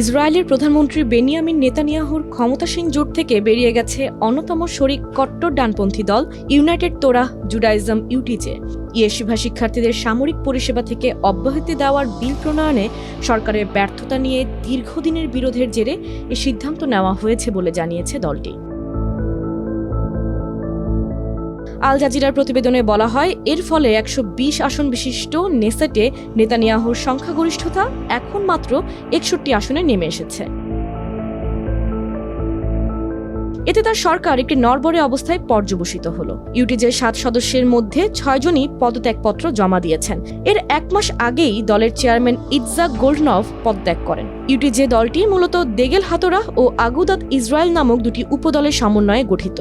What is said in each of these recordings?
ইসরায়েলের প্রধানমন্ত্রী বেনিয়ামিন নেতানিয়াহুর ক্ষমতাসীন জোট থেকে বেরিয়ে গেছে অন্যতম শরিক কট্টর ডানপন্থী দল ইউনাইটেড তোরা জুডাইজম ইউটিজে। ইয়েশিভা শিক্ষার্থীদের সামরিক পরিষেবা থেকে অব্যাহতি দেওয়ার বিল প্রণয়নে সরকারের ব্যর্থতা নিয়ে দীর্ঘদিনের বিরোধের জেরে এ সিদ্ধান্ত নেওয়া হয়েছে বলে জানিয়েছে দলটি। আল জাজিরার প্রতিবেদনে বলা হয়, এর ফলে একশো বিশ আসন বিশিষ্ট নেসেটে নেতানিয়াহুর সংখ্যাগরিষ্ঠতা এখন মাত্র একষট্টি আসনে নেমে এসেছে। এতে তার সরকার একটি নরবরে অবস্থায় পর্যবসিত হলো। ইউটিজের সাত সদস্যের মধ্যে ছয়জনই পদত্যাগপত্র জমা দিয়েছেন। এর এক মাস আগেই দলের চেয়ারম্যান ইৎজাক গোল্ডনভ পদত্যাগ করেন। ইউটিজে দলটি মূলত দেগেল হাতোরা ও আগুদাত ইসরায়েল নামক দুটি উপদলের সমন্বয়ে গঠিত।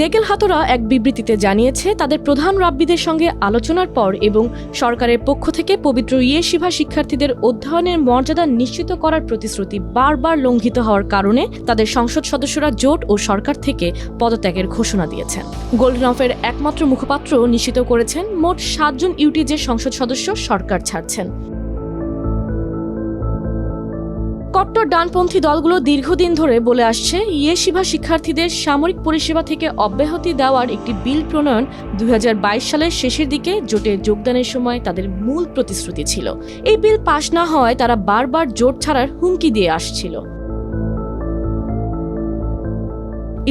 দেগেল হাতোরা এক বিবৃতিতে জানিয়েছে, তাদের প্রধান রাব্বিদের সঙ্গে আলোচনার পর এবং সরকারের পক্ষ থেকে পবিত্র ইয়েশিভা শিক্ষার্থীদের অধ্যয়নের মর্যাদা নিশ্চিত করার প্রতিশ্রুতি বারবার লঙ্ঘিত হওয়ার কারণে তাদের সংসদ সদস্যরা জোট ও সরকার থেকে পদত্যাগের ঘোষণা দিয়েছেন। গোল্ডনফের একমাত্র মুখপাত্র নিশ্চিত করেছেন, মোট সাতজন ইউটিজের সংসদ সদস্য সরকার ছাড়ছেন। কট্টর ডানপন্থী দলগুলো দীর্ঘদিন ধরে বলে আসছে ইয়েশিভা শিক্ষার্থীদের সামরিক পরিষেবা থেকে অব্যাহতি দেওয়ার একটি বিল প্রণয়ন দুই হাজার বাইশ সালের শেষের দিকে জোটে যোগদানের সময় তাদের মূল প্রতিশ্রুতি ছিল। এই বিল পাশ না হওয়ায় তারা বারবার জোট ছাড়ার হুমকি দিয়ে আসছিল।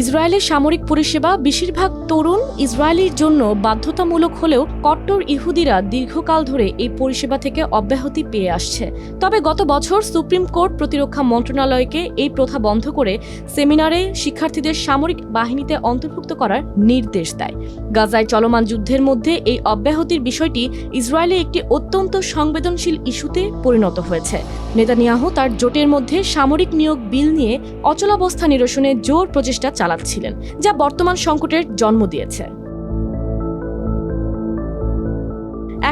ইসরায়েলের সামরিক পরিষেবা বেশিরভাগ তরুণ ইসরায়েলির জন্য বাধ্যতামূলক হলেও কট্টর ইহুদিরা দীর্ঘকাল ধরে এই পরিষেবা থেকে অব্যাহতি পেয়ে আসছে। তবে গত বছর সুপ্রিম কোর্ট প্রতিরক্ষা মন্ত্রণালয়কে এই প্রথা বন্ধ করে সেমিনারে শিক্ষার্থীদের সামরিক বাহিনীতে অন্তর্ভুক্ত করার নির্দেশ দেয়। গাজায় চলমান যুদ্ধের মধ্যে এই অব্যাহতির বিষয়টি ইসরায়েলে একটি অত্যন্ত সংবেদনশীল ইস্যুতে পরিণত হয়েছে। নেতানিয়াহু তার জোটের মধ্যে সামরিক নিয়োগ বিল নিয়ে অচলাবস্থা নিরসনে জোর প্রচেষ্টা চালাচ্ছিলেন, যা বর্তমান সংকটের জন্ম দিয়েছে।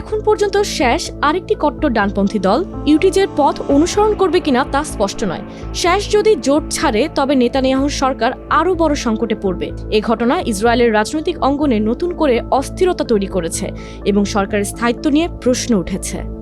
এখন পর্যন্ত শেষ আরেকটি কট্টর ডানপন্থী দল ইউটিজের পথ অনুসরণ করবে কিনা তা স্পষ্ট নয়। শেষ যদি জোট ছাড়ে, তবে নেতানিয়াহুর সরকার আরও বড় সংকটে পড়বে। এ ঘটনা ইসরায়েলের রাজনৈতিক অঙ্গনে নতুন করে অস্থিরতা তৈরি করেছে এবং সরকারের স্থায়িত্ব নিয়ে প্রশ্ন উঠেছে।